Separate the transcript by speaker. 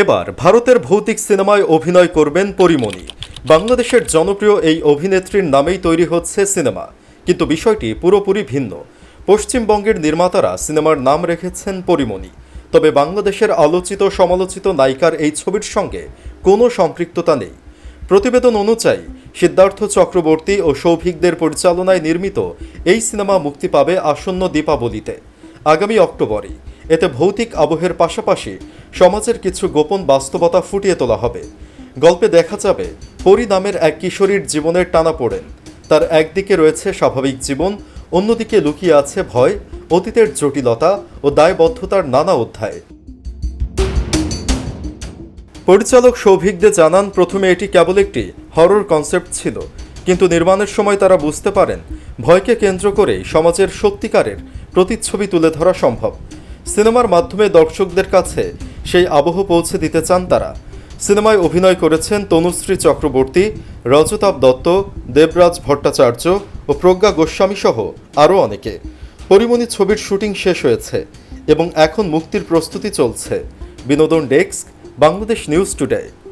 Speaker 1: এবার ভারতের ভৌতিক সিনেমায় অভিনয় করবেন পরিমণি। বাংলাদেশের জনপ্রিয় এই অভিনেত্রীর নামেই তৈরি হচ্ছে সিনেমা। কিন্তু বিষয়টি পুরোপুরি ভিন্ন। পশ্চিমবঙ্গের নির্মাতারা সিনেমার নাম রেখেছেন পরিমণি। তবে বাংলাদেশের আলোচিত সমালোচিত নায়িকার এই ছবির সঙ্গে কোনো সম্পৃক্ততা নেই। প্রতিবেদন অনুযায়ী, সিদ্ধার্থ চক্রবর্তী ও সৌভিকদের পরিচালনায় নির্মিত এই সিনেমা মুক্তি পাবে আসন্ন দীপাবলিতে। আগামী অক্টোবরে এতে ভৌতিক আবহের পাশাপাশি সমাজের কিছু গোপন বাস্তবতা ফুটিয়ে তোলা হবে। গল্পে দেখা যাবে পরি নামের এক কিশোরীর জীবনের টানা পড়েন। তার একদিকে রয়েছে স্বাভাবিক জীবন, অন্যদিকে লুকিয়ে আছে ভয়, অতীতের জটিলতা ও দায়বদ্ধতার নানা অধ্যায়। পরিচালক সৌভিকদে জানান, প্রথমে এটি কেবল একটি হরর কনসেপ্ট ছিল, কিন্তু নির্মাণের সময় তারা বুঝতে পারেন, ভয়কে কেন্দ্র করে সমাজের সত্যিকারের প্রতিচ্ছবি তুলে ধরা সম্ভব। সিনেমার মাধ্যমে দর্শকদের কাছে সেই আবহ পৌঁছে দিতে চান তারা। সিনেমায় অভিনয় করেছেন তনুশ্রী চক্রবর্তী, রজতাভ দত্ত, দেবরাজ ভট্টাচার্য ও প্রজ্ঞা গোস্বামী সহ আরও অনেকে। পরিমণি ছবির শুটিং শেষ হয়েছে এবং এখন মুক্তির প্রস্তুতি চলছে। বিনোদন ডেস্ক, বাংলাদেশ নিউজ টুডে।